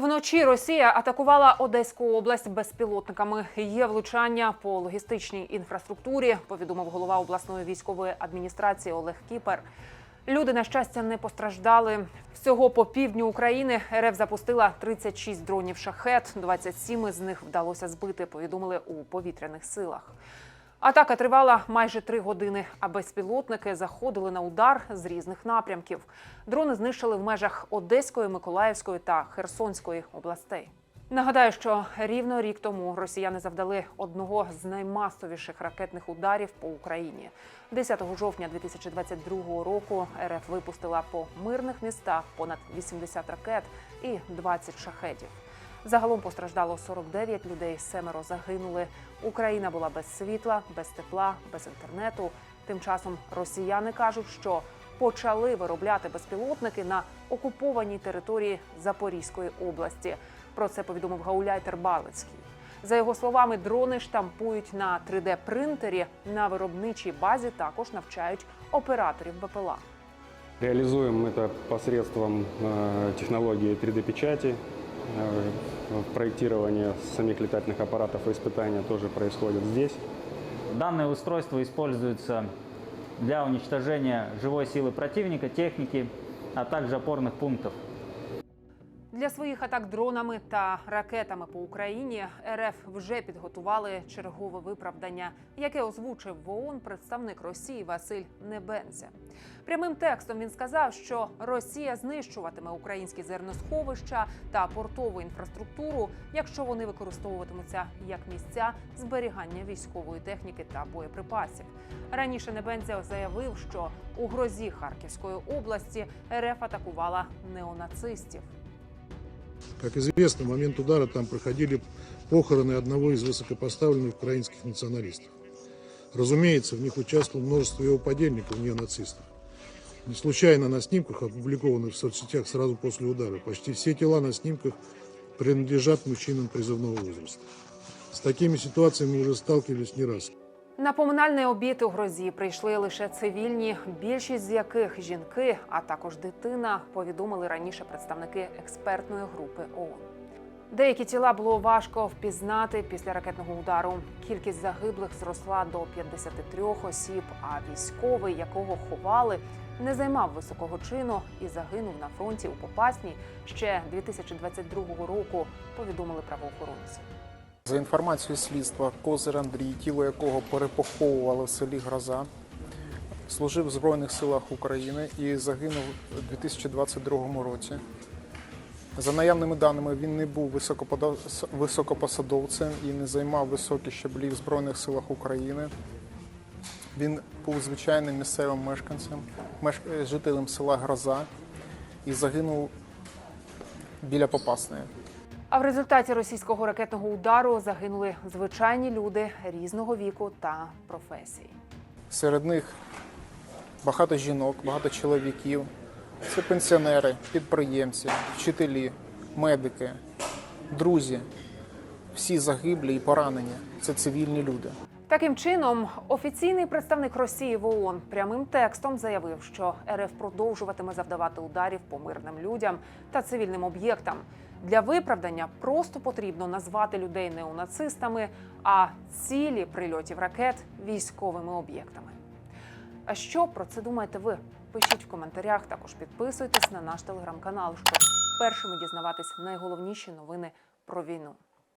Вночі Росія атакувала Одеську область безпілотниками. Є влучання по логістичній інфраструктурі. Повідомив голова обласної військової адміністрації Олег Кіпер. Люди, на щастя, не постраждали. Всього по півдню України РФ запустила 36 дронів шахет. 27 з них вдалося збити. Повідомили у повітряних силах. Атака тривала майже три години, а безпілотники заходили на удар з різних напрямків. Дрони знищили в межах Одеської, Миколаївської та Херсонської областей. Нагадаю, що рівно рік тому росіяни завдали одного з наймасовіших ракетних ударів по Україні. 10 жовтня 2022 року РФ випустила по мирних містах понад 80 ракет і 20 шахедів. Загалом постраждало 49 людей, семеро загинули. Україна була без світла, без тепла, без інтернету. Тим часом росіяни кажуть, що почали виробляти безпілотники на окупованій території Запорізької області. Про це повідомив гауляйтер Балицький. За його словами, дрони штампують на 3D-принтері. На виробничій базі також навчають операторів БПЛА. Реализуем это посредством э, технологии 3D-печати. Э, Проектирование самих летательных аппаратов и испытания тоже происходит здесь. Данное устройство используется для уничтожения живой силы противника, техники, а также опорных пунктов. Для своїх атак дронами та ракетами по Україні РФ вже підготували чергове виправдання, яке озвучив в ООН представник Росії Василь Небензя. Прямим текстом він сказав, що Росія знищуватиме українські зерносховища та портову інфраструктуру, якщо вони використовуватимуться як місця зберігання військової техніки та боєприпасів. Раніше Небензя заявив, що у грозі Харківської області РФ атакувала неонацистів. Как известно, в момент удара там проходили похороны одного из высокопоставленных украинских националистов. Разумеется, в них участвовало множество его подельников, неонацистов. Не случайно на снимках, опубликованных в соцсетях сразу после удара, почти все тела на снимках принадлежат мужчинам призывного возраста. С такими ситуациями мы уже сталкивались не раз. На поминальний обід у грозі прийшли лише цивільні, більшість з яких жінки, а також дитина, повідомили раніше представники експертної групи ООН. Деякі тіла було важко впізнати після ракетного удару. Кількість загиблих зросла до 53 осіб. А військовий, якого ховали, не займав високого чину і загинув на фронті у Попасній ще 2022 року. Повідомили правоохоронці. За інформацією слідства, Козир Андрій, тіло якого перепоховували в селі Гроза, служив в Збройних силах України і загинув у 2022 році. За наявними даними, він не був високопосадовцем і не займав високі щаблі в Збройних силах України. Він був звичайним місцевим мешканцем, меш- е, жителем села Гроза і загинув біля Попасної. А в результаті російського ракетного удару загинули звичайні люди різного віку та професій. Серед них багато жінок, багато чоловіків. Це пенсіонери, підприємці, вчителі, медики, друзі. Всі загиблі і поранені. Це цивільні люди. Таким чином, офіційний представник Росії в ООН прямим текстом заявив, що РФ продовжуватиме завдавати ударів по мирним людям та цивільним об'єктам. Для виправдання просто потрібно назвати людей неонацистами, а цілі прильотів ракет військовими об'єктами. А що про це думаєте ви? Пишіть в коментарях. Також підписуйтесь на наш телеграм-канал, щоб першими дізнаватись найголовніші новини про війну.